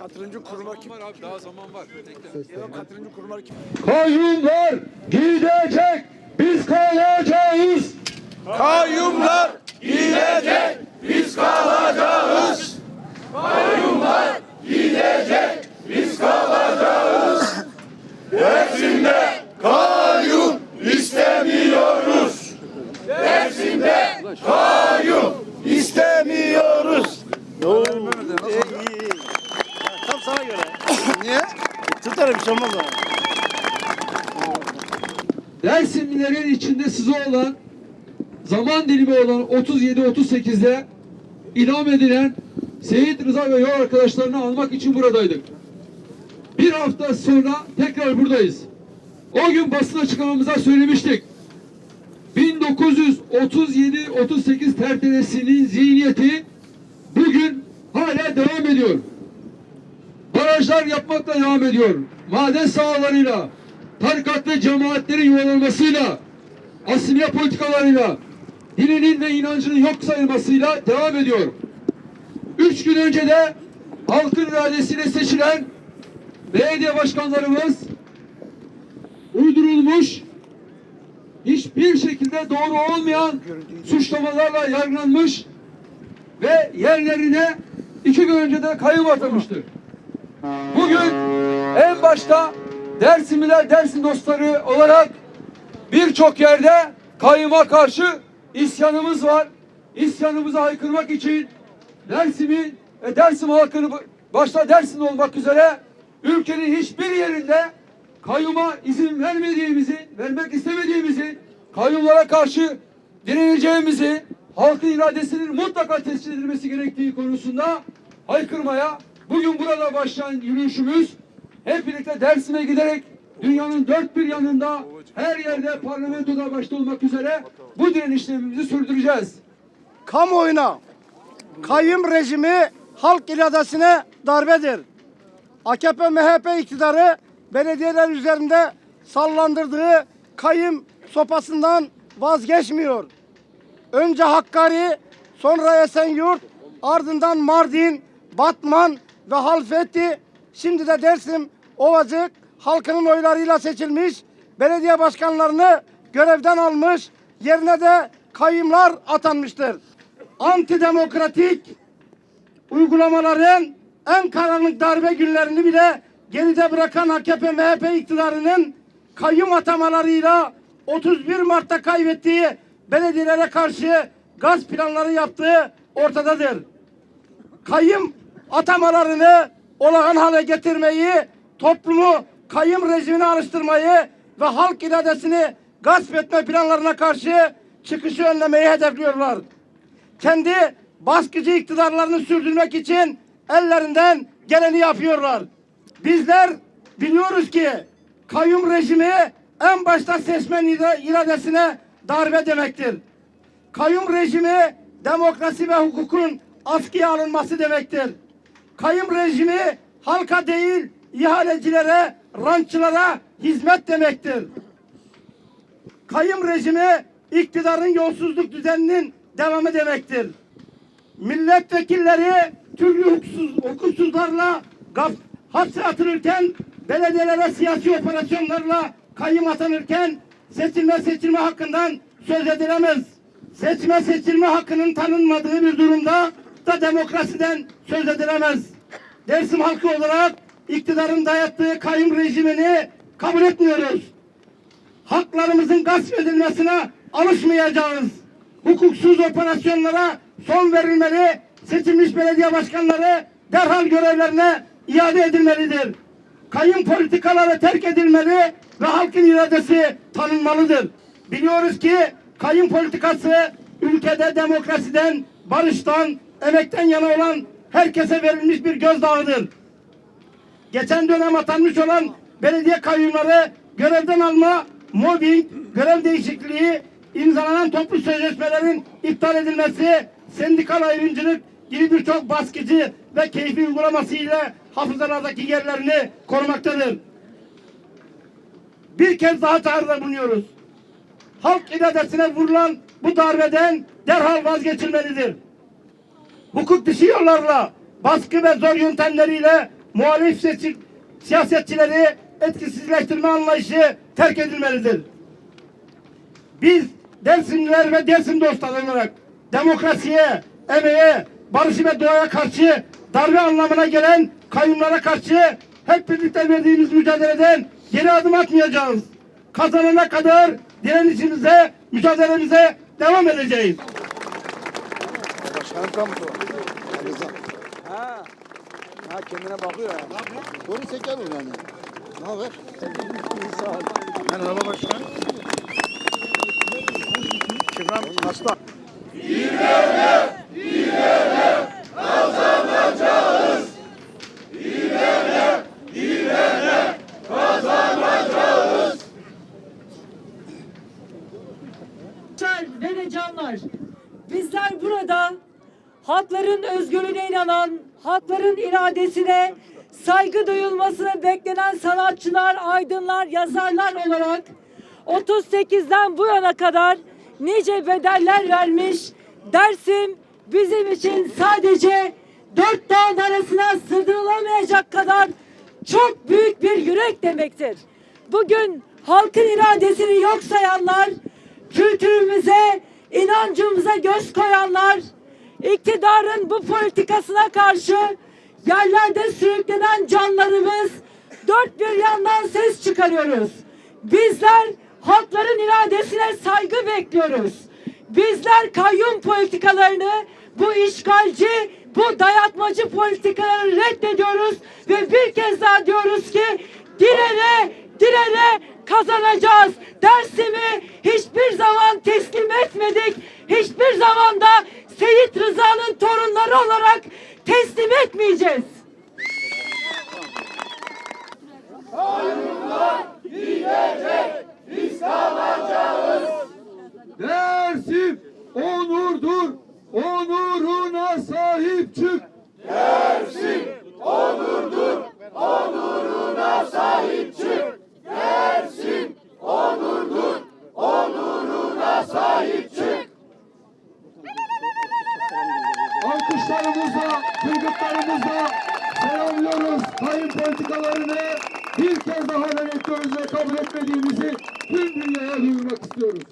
Katılımcı kurma kim? Var abi daha zaman var. Bekle. Ya katılımcı kurma kim? Kayyumlar gidecek, biz kalacağız. Kayyumlar gidecek, biz kalacağız. Kayyumlar gidecek, biz kalacağız. Dersimde kayyum istemiyoruz. Dersimde kayyum istemiyoruz. Tam sana göre. Niye? Tutarım bir ama. Dersimlilerin içinde size olan zaman dilimi olan 37-38'de idam edilen Seyit Rıza ve yol arkadaşlarını almak için buradaydık. Bir hafta sonra tekrar buradayız. O gün basın açıklamamıza söylemiştik. 1937-38 tertelesinin zihniyeti bugün hala devam ediyor. Barajlar yapmakla devam ediyor. Maden sahalarıyla, tarikat ve cemaatlerin yuvalanmasıyla, asimile politikalarıyla, dininin ve inancının yok sayılmasıyla devam ediyor. Üç gün önce de halkın iradesiyle seçilen belediye başkanlarımız uydurulmuş, hiçbir şekilde doğru olmayan suçlamalarla yargılanmış ve yerlerine iki gün önce de kayyum atamıştır. Bugün en başta Dersimliler, Dersim dostları olarak birçok yerde kayyuma karşı isyanımız var. İsyanımızı haykırmak için Dersim'in ve Dersim halkını başta Dersim olmak üzere ülkenin hiçbir yerinde kayyuma izin vermediğimizi, vermek istemediğimizi, kayyumlara karşı direneceğimizi, halkın iradesinin mutlaka tescil edilmesi gerektiği konusunda haykırmaya bugün burada başlayan yürüyüşümüz hep birlikte Dersim'e giderek dünyanın dört bir yanında her yerde parlamentoda başta olmak üzere bu direnişlerimizi sürdüreceğiz. Kamuoyuna kayyum rejimi halk iradesine darbedir. AKP MHP iktidarı belediyeler üzerinde sallandırdığı kayyum sopasından vazgeçmiyor. Önce Hakkari, sonra Esenyurt, ardından Mardin, Batman ve Halfeti, şimdi de Dersim, Ovacık halkının oylarıyla seçilmiş belediye başkanlarını görevden almış, yerine de kayyumlar atanmıştır. Antidemokratik uygulamaların en karanlık darbe günlerini bile geride bırakan AKP MHP iktidarının kayyum atamalarıyla 31 Mart'ta kaybettiği belediyelere karşı gaz planları yaptığı ortadadır. Kayyum atamalarını olağan hale getirmeyi, toplumu kayyum rejimine alıştırmayı ve halk iradesini gasp etme planlarına karşı çıkışı önlemeyi hedefliyorlar kendi baskıcı iktidarlarını sürdürmek için ellerinden geleni yapıyorlar. Bizler biliyoruz ki kayyum rejimi en başta seçmen ira- iradesine darbe demektir. Kayyum rejimi demokrasi ve hukukun askıya alınması demektir. Kayyum rejimi halka değil ihalecilere, rantçılara hizmet demektir kayyum rejimi iktidarın yolsuzluk düzeninin devamı demektir. Milletvekilleri türlü hukuksuz, hukuksuzlarla gaf, hapse atılırken, belediyelere siyasi operasyonlarla kayyum atanırken seçilme seçilme hakkından söz edilemez. Seçme seçilme hakkının tanınmadığı bir durumda da demokrasiden söz edilemez. Dersim halkı olarak iktidarın dayattığı kayyum rejimini kabul etmiyoruz haklarımızın gasp edilmesine alışmayacağız. Hukuksuz operasyonlara son verilmeli, seçilmiş belediye başkanları derhal görevlerine iade edilmelidir. Kayın politikaları terk edilmeli ve halkın iradesi tanınmalıdır. Biliyoruz ki kayın politikası ülkede demokrasiden, barıştan, emekten yana olan herkese verilmiş bir gözdağıdır geçen dönem atanmış olan belediye kayyumları görevden alma, mobbing, görev değişikliği, imzalanan toplu sözleşmelerin iptal edilmesi, sendikal ayrımcılık gibi birçok baskıcı ve keyfi uygulaması ile hafızalardaki yerlerini korumaktadır. Bir kez daha çağrıda bulunuyoruz. Halk iradesine vurulan bu darbeden derhal vazgeçilmelidir hukuk dışı yollarla, baskı ve zor yöntemleriyle muhalif siyasetçileri etkisizleştirme anlayışı terk edilmelidir. Biz Dersimliler ve Dersim dostları olarak demokrasiye, emeğe, barışı ve doğaya karşı darbe anlamına gelen kayyumlara karşı hep birlikte verdiğimiz mücadeleden geri adım atmayacağız. Kazanana kadar direnişimize, mücadelemize devam edeceğiz. Başkanım tam bu. Rıza. Ha. Ha kendine bakıyor ya. Doğru seker o yani. Ne haber? Sağ ol. Merhaba başkan. Kimram hasta. Arkadaşlar ve de canlar, bizler burada hakların özgürlüğüne inanan, hakların iradesine saygı duyulmasını beklenen sanatçılar, aydınlar, yazarlar olarak 38'den bu yana kadar nice bedeller vermiş. Dersim bizim için sadece dört dağın arasına sığdırılamayacak kadar çok büyük bir yürek demektir. Bugün halkın iradesini yok sayanlar, kültürümüze, inancımıza göz koyanlar, iktidarın bu politikasına karşı yerlerde sürüklenen canlarımız dört bir yandan ses çıkarıyoruz. Bizler halkların iradesine saygı bekliyoruz. Bizler kayyum politikalarını, bu işgalci, bu dayatmacı politikaları reddediyoruz ve bir kez daha diyoruz ki direne, direne kazanacağız. Dersimi hiçbir zaman teslim etmedik. Hiçbir zaman da Seyit Rıza'nın torunları olarak teslim etmeyeceğiz. Kırgıtlarımızla selamlıyoruz. Kayın politikalarını bir kez daha reddediyoruz ve kabul etmediğimizi tüm dünyaya duyurmak istiyoruz.